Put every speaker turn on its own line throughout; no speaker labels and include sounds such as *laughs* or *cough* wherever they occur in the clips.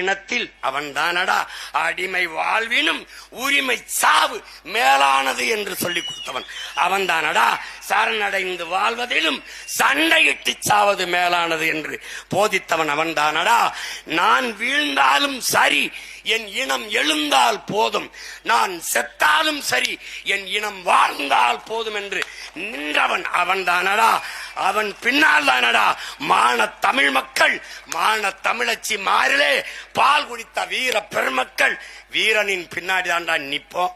இனத்தில் அவன் தானடா அடிமை வாழ்வினும் உரிமை சாவு மேலானது என்று சொல்லிக் கொடுத்தவன். அவன் தானடா சரணடைந்து வாழ்வதிலும் சண்டையிட்டு சாவது மேலானது என்று போதித்தவன் அவன் தானடா நான் வீழ்ந்தாலும் சரி என் இனம் எழுந்தால் போதும். நான் செத்தாலும் சரி என் இனம் வாழ்ந்தால் போதும் என்று நின்றவன் அவன் தானடா அவன் பின்னால் தானடா மான தமிழ் மக்கள் மான தமிழச்சி மாறிலே பால் குடித்த வீர பெருமக்கள் வீரனின் பின்னாடி தான்டா நிப்போம்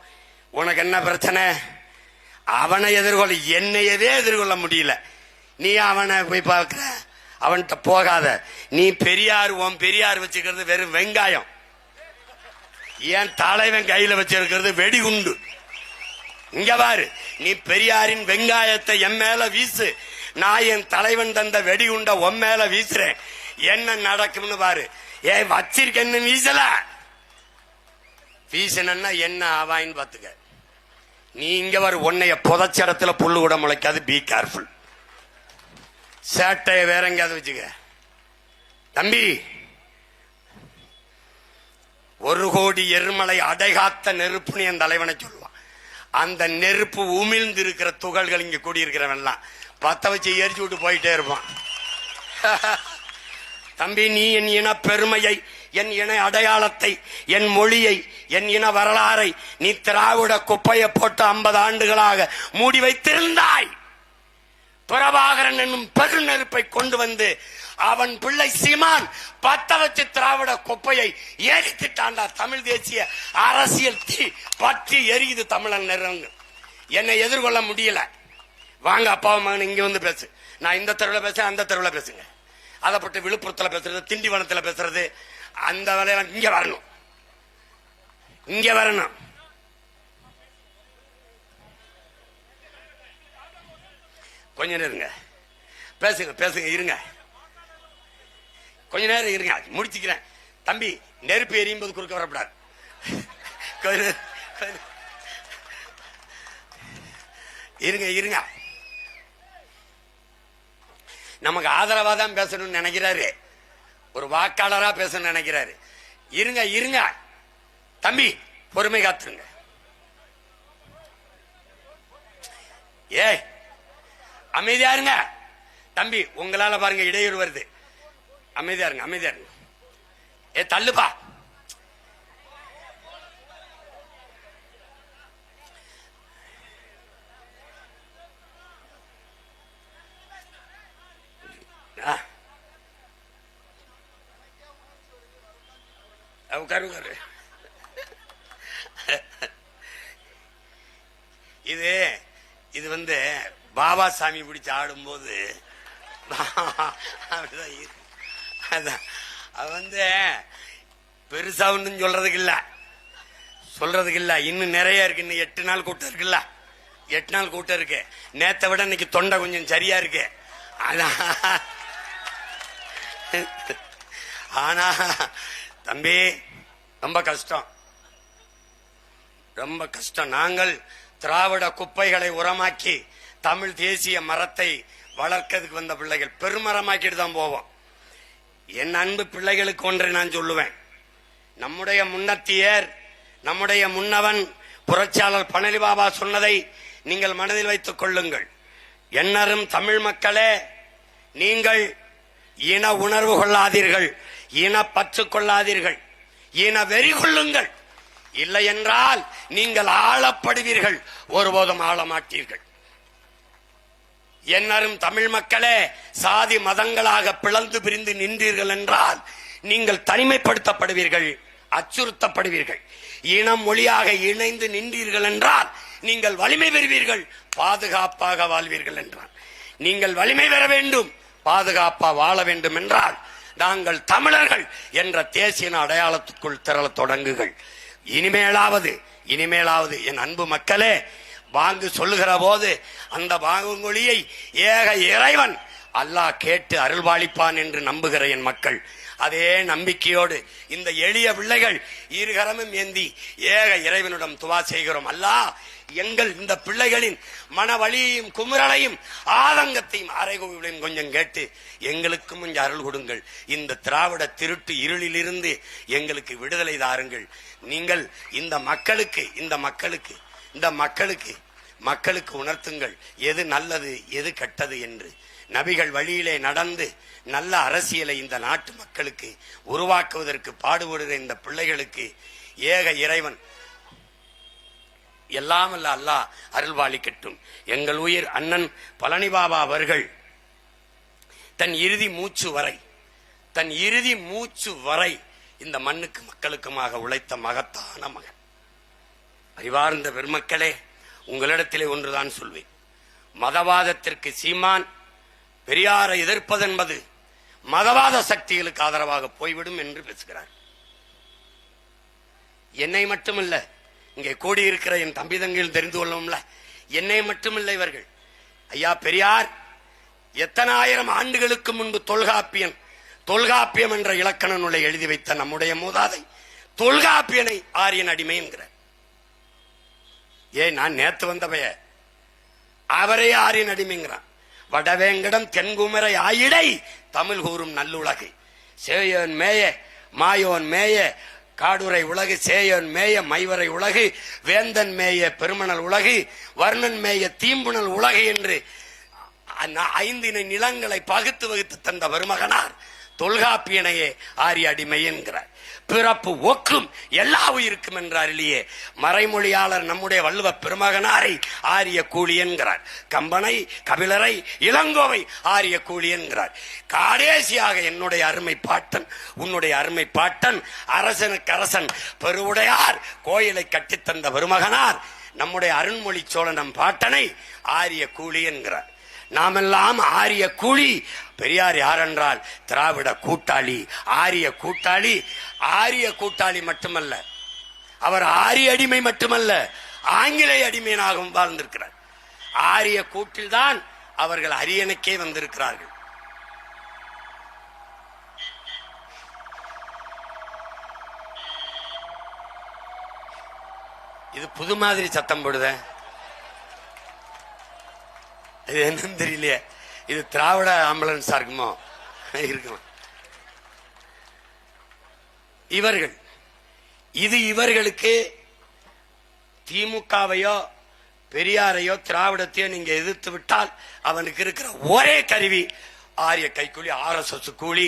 உனக்கு என்ன பிரச்சனை? அவனை எதிர்கொள்ள என்னையவே எதிர்கொள்ள முடியல. நீ அவனை போய் பார்க்கிற அவன்கிட்ட போகாத. நீ பெரியார் உன் பெரியார் வச்சுக்கிறது வெறும் வெங்காயம். ஏன் தலைவன் கையில வச்சிருக்கிறது வெடிகுண்டு. இங்க பாரு நீ பெரியாரின் வெங்காயத்தை என் மேல வீசு. நான் என் தலைவன் தந்த வெடிகுண்ட உன் மேல வீசுறேன். என்ன நடக்கும்னு பாரு. ஏ வச்சிருக்கேன்னு வீசல? வீசணும்னா என்ன ஆவாயின்னு பாத்துக்க நீ இங்க வர உன்னைய புதைச்ச புல்லு கூட முளைக்காது. பி கேர்ஃபுல் சேட்டைய வேற எங்கேயாவது வச்சுக்க. தம்பி ஒரு கோடி எருமலை அடைகாத்த நெருப்புன்னு என் தலைவனை சொல்லுவான். அந்த நெருப்பு உமிழ்ந்து இருக்கிற துகள்கள் இங்க கூடியிருக்கிறவன்லாம் பத்த வச்சு எரிச்சு விட்டு போயிட்டே இருப்பான். *laughs* தம்பி நீ என் இன பெருமையை என் இன அடையாளத்தை என் மொழியை என் இன வரலாறை நீ திராவிட குப்பையை போட்டு ஐம்பது ஆண்டுகளாக மூடி வைத்திருந்தாய். பிரபாகரன் என்னும் பெருநெருப்பை கொண்டு வந்து அவன் பிள்ளை சீமான் பத்த வச்சு திராவிட குப்பையை எரித்துட்டாண்டா தமிழ் தேசிய அரசியல் தீ பற்றி எரியுது தமிழன் நிறங்க. என்னை எதிர்கொள்ள முடியல. வாங்க அப்பா மகன் இங்க வந்து பேசு. நான் இந்த தெருவில் பேசுறேன் அந்த தெருவில் பேசுங்க. அதை பட்டு விழுப்புரத்துல பேசுறது திண்டிவனத்துல பேசுறது அந்த வேலையெல்லாம் இங்க வரணும். இங்க வரணும். கொஞ்ச நேரம் இருங்க. பேசுங்க பேசுங்க இருங்க. கொஞ்ச நேரம் இருங்க. முடிச்சுக்கிறேன். தம்பி நெருப்பு எரியும் போது குறுக்க வரக்கூடாது. இருங்க இருங்க. நமக்கு ஆதரவா தான் பேசணும்னு நினைக்கிறாரு. ஒரு வாக்காளரா பேசணும்னு நினைக்கிறாரு. இருங்க இருங்க. தம்பி பொறுமை காத்துருங்க. ஏய் அமைதியா இருங்க. தம்பி உங்களால பாருங்க இடையூறு வருது. அமைதியா இருங்க அமைதியா இருங்க. ஏ தள்ளுப்பா. உட்காரு உட்காரு இது இது வந்து பாபா சாமி பிடிச்சி ஆடும்போது. அப்படிதான் அதான். அது வந்து பெருசா ஒன்றும் சொல்றதுக்கு இல்ல. சொல்றதுக்கு இல்ல. இன்னும் நிறைய இருக்கு. இன்னும் எட்டு நாள் கூட்டம் இருக்குல்ல. எட்டு நாள் கூட்டம் இருக்கு. நேத்தை விட இன்னைக்கு தொண்டை கொஞ்சம் சரியா இருக்கு. அதான். ஆனா தம்பி ரொம்ப கஷ்டம். ரொம்ப கஷ்டம். நாங்கள் திராவிட குப்பைகளை உரமாக்கி தமிழ் தேசிய மரத்தை வளர்க்கிறதுக்கு வந்த பிள்ளைகள் பெருமரமாக்கிட்டு தான் போவோம். என் அன்பு பிள்ளைகளுக்கு ஒன்றை நான் சொல்லுவேன். நம்முடைய முன்னத்தியர் நம்முடைய முன்னவன் புரட்சியாளர் பழனி பாபா சொன்னதை நீங்கள் மனதில் வைத்துக் கொள்ளுங்கள். என்னரும் தமிழ் மக்களே நீங்கள் இன உணர்வு கொள்ளாதீர்கள் இன பற்று கொள்ளாதீர்கள். இன வெறி கொள்ளுங்கள். இல்லை என்றால் நீங்கள் ஆளப்படுவீர்கள் ஒருபோதும் ஆள மாட்டீர்கள் என்னரும் தமிழ் மக்களே சாதி மதங்களாக பிளந்து பிரிந்து நின்றீர்கள் என்றால் நீங்கள் தனிமைப்படுத்தப்படுவீர்கள் அச்சுறுத்தப்படுவீர்கள். இனம் மொழியாக இணைந்து நின்றீர்கள் என்றால் நீங்கள் வலிமை பெறுவீர்கள் பாதுகாப்பாக வாழ்வீர்கள் என்றால். நீங்கள் வலிமை பெற வேண்டும் பாதுகாப்பா வாழ வேண்டும் என்றால் நாங்கள் தமிழர்கள் என்ற தேசிய அடையாளத்துக்குள் திரள தொடங்குகள். இனிமேலாவது இனிமேலாவது என் அன்பு மக்களே வாங்கு சொல்லுகிற போது அந்த வாங்குமொழியை ஏக இறைவன் அல்லாஹ் கேட்டு அருள்பாலிப்பான் என்று நம்புகிற என் மக்கள் அதே நம்பிக்கையோடு இந்த எளிய பிள்ளைகள் இருகரமும் ஏந்தி ஏக இறைவனிடம் துவா செய்கிறோம். அல்லாஹ் எங்கள் இந்த பிள்ளைகளின் மனவழியையும் குமுறலையும் ஆதங்கத்தையும் அரைகோவிலையும் கொஞ்சம் கேட்டு எங்களுக்கும் கொஞ்சம் அருள் கொடுங்கள். இந்த திராவிட திருட்டு இருளிலிருந்து எங்களுக்கு விடுதலை தாருங்கள். நீங்கள் இந்த மக்களுக்கு இந்த மக்களுக்கு இந்த மக்களுக்கு மக்களுக்கு உணர்த்துங்கள். எது நல்லது எது கெட்டது என்று. நபிகள் வழியிலே நடந்து நல்ல அரசியலை இந்த நாட்டு மக்களுக்கு உருவாக்குவதற்கு பாடுபடுகிற இந்த பிள்ளைகளுக்கு ஏக இறைவன் எல்லாம் அல்ல அல்லாஹ் அருள்வாளிக்கட்டும். எங்கள் உயிர் அண்ணன் பழனி பாபா அவர்கள் தன் இறுதி மூச்சு வரை தன் இறுதி மூச்சு வரை இந்த மண்ணுக்கு மக்களுக்குமாக உழைத்த மகத்தான மகன். அறிவார்ந்த பெருமக்களே உங்களிடத்திலே ஒன்றுதான் சொல்வேன். மதவாதத்திற்கு சீமான் பெரியாரை எதிர்ப்பதென்பது மதவாத சக்திகளுக்கு ஆதரவாக போய்விடும் என்று பேசுகிறார். என்னை மட்டுமல்ல இங்கே கூடியிருக்கிற என் தம்பி தங்கையில் தெரிந்து கொள்ளவும்ல என்னை மட்டுமில்லை இவர்கள். ஐயா பெரியார் எத்தனாயிரம் ஆண்டுகளுக்கு முன்பு தொல்காப்பியன் தொல்காப்பியம் என்ற இலக்கண நூலை எழுதி வைத்த நம்முடைய மூதாதை தொல்காப்பியனை ஆரியன் அடிமை என்கிறார். ஏன் நான் நேத்து வந்தவைய அவரே ஆரியன் அடிமைங்கிறான். வடவேங்கடம் தென்குமரை ஆயிடை. தமிழ் கூறும் நல்லுலகு. சேயோன் மேய மாயோன் மேய காடுரை உலகு சேயோன் மேய மைவரை உலகு வேந்தன் மேய பெருமணல் உலகு வர்ணன் மேய தீம்புணல் உலகு என்று அந்ந- ஐந்தினை நிலங்களை பகுத்து வகுத்து தந்த வருமகனார் தொல்காப்பியனையே ஆரிய அடிமை என்கிறார். பிறப்பு ஒக்கும். எல்லா உயிருக்கும் என்றார் இல்லையே மறைமொழியாளர் நம்முடைய வள்ளுவ பெருமகனாரை ஆரிய கூலி என்கிறார். கம்பனை கபிலரை இளங்கோவை ஆரிய கூலி என்கிறார். காடேசியாக என்னுடைய அருமை பாட்டன் உன்னுடைய அருமை பாட்டன் அரசனுக்கு அரசன் பெருவுடையார் கோயிலை கட்டித்தந்த பெருமகனார் நம்முடைய அருண்மொழி சோழனம் பாட்டனை ஆரிய கூலி என்கிறார். நாமெல்லாம் ஆரிய கூலி பெரியார் யாரென்றால்? திராவிட கூட்டாளி ஆரிய கூட்டாளி ஆரிய கூட்டாளி மட்டுமல்ல அவர் ஆரிய அடிமை மட்டுமல்ல ஆங்கிலேய அடிமையனாகவும் வாழ்ந்திருக்கிறார். ஆரிய கூட்டில்தான் அவர்கள் அரியணைக்கே வந்திருக்கிறார்கள். இது புது மாதிரி சத்தம் போடுத? இது என்னன்னு தெரியலையே. இது திராவிட ஆம்புலன்ஸா இருக்குமோ? இருக்குமா? இவர்கள். இது இவர்களுக்கு திமுகவையோ பெரியாரையோ திராவிடத்தையோ நீங்க எதிர்த்து விட்டால் அவனுக்கு இருக்கிற ஒரே கருவி ஆரிய கைக்கூலி ஆர்எஸ்எஸ் கூலி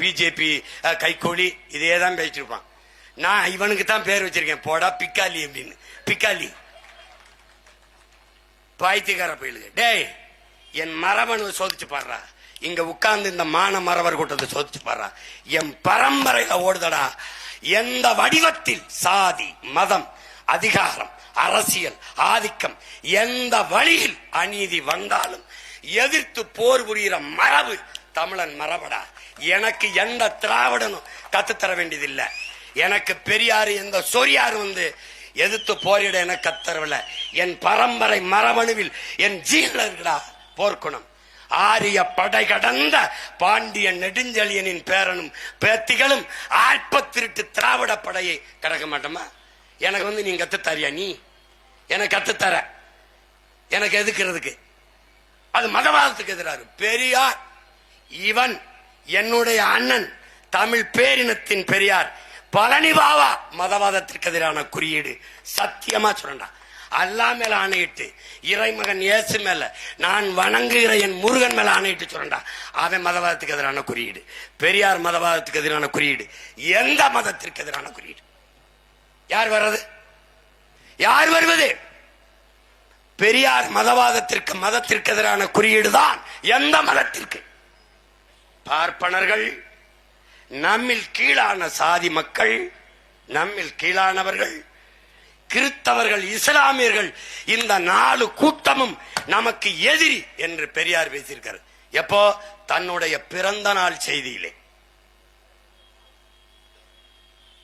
பிஜேபி கைக்கூலி இதே தான் பேசிட்டு நான் இவனுக்கு தான் பேர் வச்சிருக்கேன். போடா பிக்காலி அப்படின்னு. பிக்காலி பாய்த்திக்கார பயிலுங்க டேய் என் மரபணு சோதிச்சு பாடுறா. இங்க உட்கார்ந்து இந்த மான மரவர் கூட்டத்தை சோதிச்சு பாடுறா. என் பரம்பரையில ஓடுதடா. எந்த வடிவத்தில்? சாதி மதம் அதிகாரம் அரசியல் ஆதிக்கம் எந்த வழியில் அநீதி வந்தாலும் எதிர்த்து போர் புரிகிற மரபு தமிழன் மரபடா. எனக்கு எந்த திராவிடனும் கத்துத்தர வேண்டியதில்லை. எனக்கு பெரியாரு எந்த சொரியாரு வந்து எதிர்த்து போரிட எனக்கு கத்தரவில்லை என் பரம்பரை மரபணுவில் என் ஜீன்ல போர்க்குணம். ஆரிய படை கடந்த பாண்டிய நெடுஞ்செழியனின் பேரனும் பேத்திகளும் ஆற்பத்திருட்டு திராவிட படையை கடக்க மாட்டோமா? எனக்கு வந்து நீங்க கத்துத்தாரியா நீ? எனக்கு கத்துத்தர. எனக்கு எதுக்குறதுக்கு? அது மதவாதத்துக்கு எதிராரு. பெரியார் இவன் என்னுடைய அண்ணன் தமிழ் பேரினத்தின் பெரியார் பழனி பாவா மதவாதத்திற்கு எதிரான குறியீடு. சத்தியமா சொல்லண்டா அல்லா மேல ஆணையிட்டு இறைமகன் இயேசு மேல நான் வணங்குகிற என் முருகன் மேல ஆணையிட்டு சொல்றா அவன் மதவாதத்துக்கு எதிரான குறியீடு. பெரியார் மதவாதத்துக்கு எதிரான குறியீடு. எந்த மதத்திற்கு எதிரான குறியீடு? யார் வர்றது? யார் வருவது? பெரியார் மதவாதத்திற்கு மதத்திற்கு எதிரான குறியீடு தான் எந்த மதத்திற்கு? பார்ப்பனர்கள் நம்மில் கீழான சாதி மக்கள் நம்மில் கீழானவர்கள் கிறிஸ்தவர்கள் இஸ்லாமியர்கள் இந்த நாலு கூட்டமும் நமக்கு எதிரி என்று பெரியார் பேசியிருக்கார். எப்போ? தன்னுடைய பிறந்த நாள் செய்தியிலே.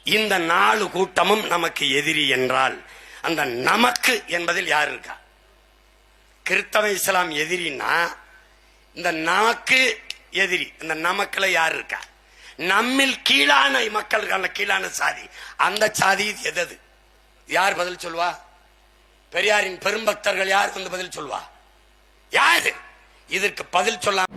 இந்த நாலு கூட்டமும் நமக்கு எதிரி என்றால் அந்த நமக்கு என்பதில் யார் இருக்கா? கிறிஸ்தவ இஸ்லாம் எதிரின்னா இந்த நமக்கு எதிரி இந்த நமக்குல யார் இருக்கா? நம்மில் கீழான மக்களுக்கான கீழான சாதி. அந்த சாதி எதது? யார் பதில் சொல்வா? பெரியாரின் பெரும்பக்தர்கள் யார் வந்து பதில் சொல்வா? யாரு? இதற்கு பதில் சொல்லாம